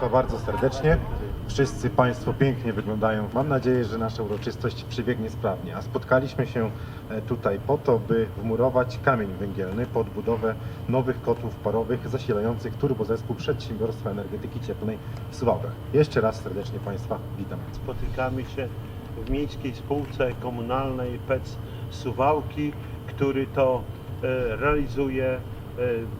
Państwa bardzo serdecznie. Wszyscy Państwo pięknie wyglądają. Mam nadzieję, że nasza uroczystość przebiegnie sprawnie. A spotkaliśmy się e, tutaj po to, by wmurować kamień węgielny pod budowę nowych kotłów parowych zasilających turbozespół Przedsiębiorstwa Energetyki Cieplnej w Suwałkach. Jeszcze raz serdecznie Państwa witam. Spotykamy się w miejskiej spółce komunalnej PEC Suwałki, który to e, realizuje e,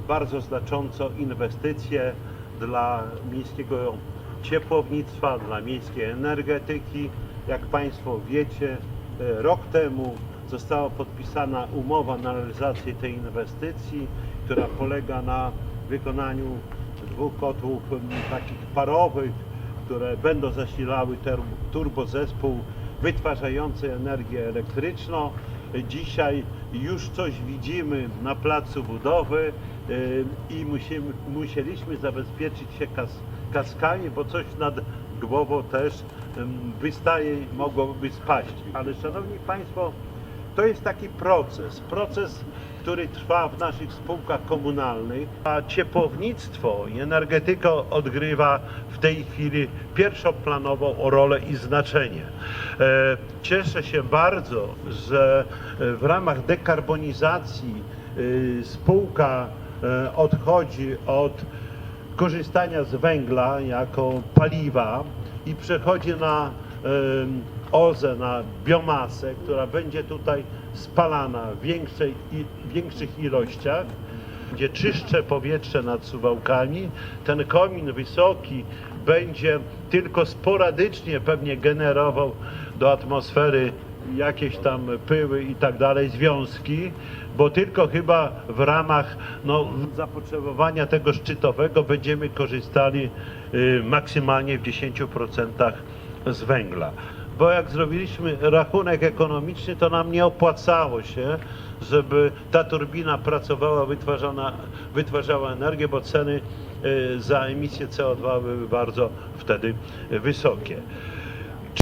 bardzo znacząco inwestycje dla miejskiego ciepłownictwa, dla miejskiej energetyki. Jak Państwo wiecie, e, rok temu została podpisana umowa na realizację tej inwestycji, która polega na wykonaniu dwóch kotłów takich parowych, które będą zasilały turbozespół wytwarzający energię elektryczną. Dzisiaj już coś widzimy na placu budowy i musimy, musieliśmy zabezpieczyć się kas, kaskami, bo coś nad głową też wystaje i mogłoby spaść. Ale Szanowni Państwo, to jest taki proces, proces, który trwa w naszych spółkach komunalnych, a ciepłownictwo i energetyka odgrywa w tej chwili pierwszoplanową rolę i znaczenie. E, Cieszę się bardzo, że e, w ramach dekarbonizacji e, spółka odchodzi od korzystania z węgla jako paliwa i przechodzi na em, OZE, na biomasę, która będzie tutaj spalana w większej, większych ilościach, będzie czystsze powietrze nad Suwałkami. Ten komin wysoki będzie tylko sporadycznie pewnie generował do atmosfery jakieś tam pyły i tak dalej, związki, bo tylko chyba w ramach no, zapotrzebowania tego szczytowego będziemy korzystali y, maksymalnie w 10% z węgla. Bo jak zrobiliśmy rachunek ekonomiczny, to nam nie opłacało się, żeby ta turbina pracowała, wytwarzała energię, bo ceny y, za emisję CO2 były bardzo wtedy wysokie.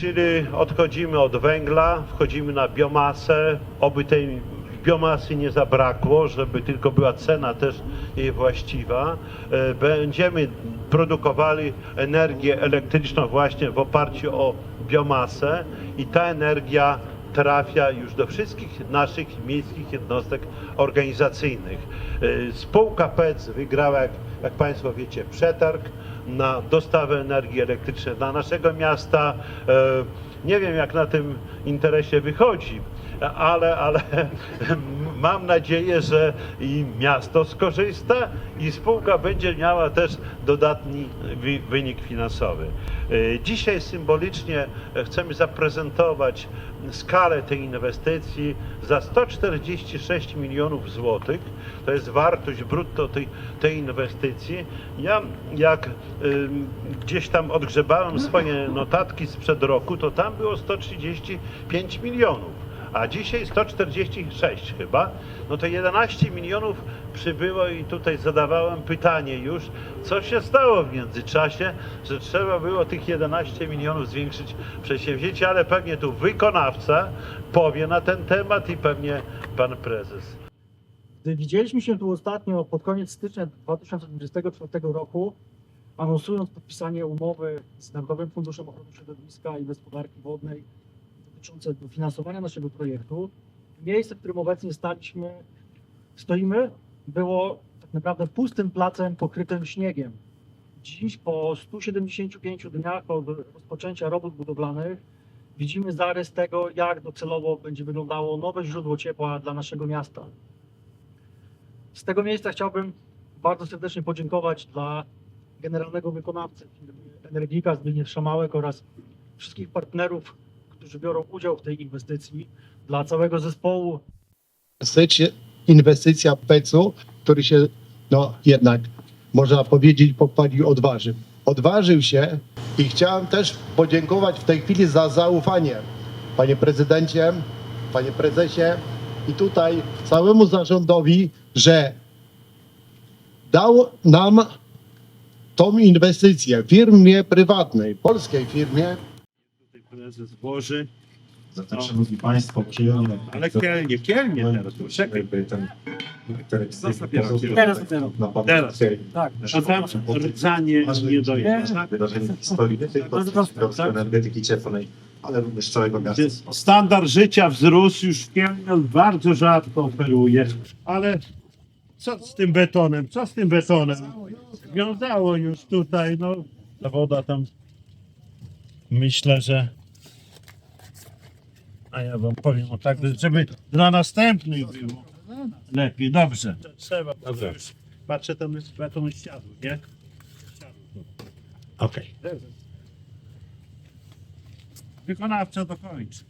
Czyli odchodzimy od węgla, wchodzimy na biomasę, oby tej biomasy nie zabrakło, żeby tylko była cena też jej właściwa. E, Będziemy produkowali energię elektryczną właśnie w oparciu o biomasę i ta energia trafia już do wszystkich naszych miejskich jednostek organizacyjnych. E, Spółka PEC wygrała, jak, jak Państwo wiecie, przetarg na dostawę energii elektrycznej dla naszego miasta. E, Nie wiem, jak na tym interesie wychodzi, ale, ale mam nadzieję, że i miasto skorzysta i spółka będzie miała też dodatni wynik finansowy. E, Dzisiaj symbolicznie chcemy zaprezentować skalę tej inwestycji za 146 milionów złotych. To jest wartość brutto tej, tej inwestycji. Ja jak ym, gdzieś tam odgrzebałem swoje notatki sprzed roku, to tam było 135 milionów a dzisiaj 146 chyba, no to 11 milionów przybyło i tutaj zadawałem pytanie już, co się stało w międzyczasie, że trzeba było tych 11 milionów zwiększyć przedsięwzięcie, ale pewnie tu wykonawca powie na ten temat i pewnie pan prezes. Gdy widzieliśmy się tu ostatnio pod koniec stycznia 2024 roku, anonsując podpisanie umowy z Narodowym Funduszem Ochrony Środowiska i Gospodarki Wodnej dotyczące dofinansowania naszego projektu, miejsce, w którym obecnie staliśmy, stoimy, było tak naprawdę pustym placem pokrytym śniegiem. Dziś, po 175 dniach od rozpoczęcia robót budowlanych, widzimy zarys tego, jak docelowo będzie wyglądało nowe źródło ciepła dla naszego miasta. Z tego miejsca chciałbym bardzo serdecznie podziękować dla generalnego wykonawcy firmy Energika Zbigniew Szamałek oraz wszystkich partnerów, którzy biorą udział w tej inwestycji, dla całego zespołu inwestycja, PEC-u, który się, no jednak, można powiedzieć, pochwalił, odważył. Odważył się i chciałem też podziękować w tej chwili za zaufanie, panie prezydencie, panie prezesie i tutaj całemu zarządowi, że dał nam tą inwestycję firmie prywatnej, polskiej firmie, prezes włoży Zatem, szanowni państwo, kielnie. Ale kielnie, kielnie teraz, poczekaj. Jakby ten Teraz dopiero. Teraz dopiero. Teraz. Tak. A tam rdzanie nie dojedzie. Wydarzenie w historii nie tylko tak? energetyki cieplnej, ale również całego miasta. Standard życia wzrósł, już Kielnion bardzo rzadko operuje. Ale co z tym betonem? Co z tym betonem? Wiązało już tutaj, no. Ta woda tam. Myślę, że. A ja wam powiem o tak, żeby dla następnych było lepiej. Dobrze. Trzeba. Dobrze. Patrzę tam jest beton ścianu, nie? Okej. Wykonawca dokończy.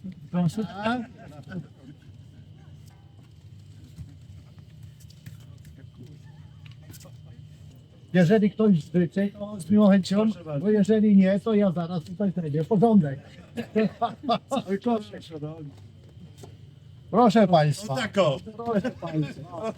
Jeżeli ktoś życzy, to z miłą chęcią, bo jeżeli nie, to ja zaraz tutaj zrobię porządek. Proszę Państwa. No tak. Proszę Państwa.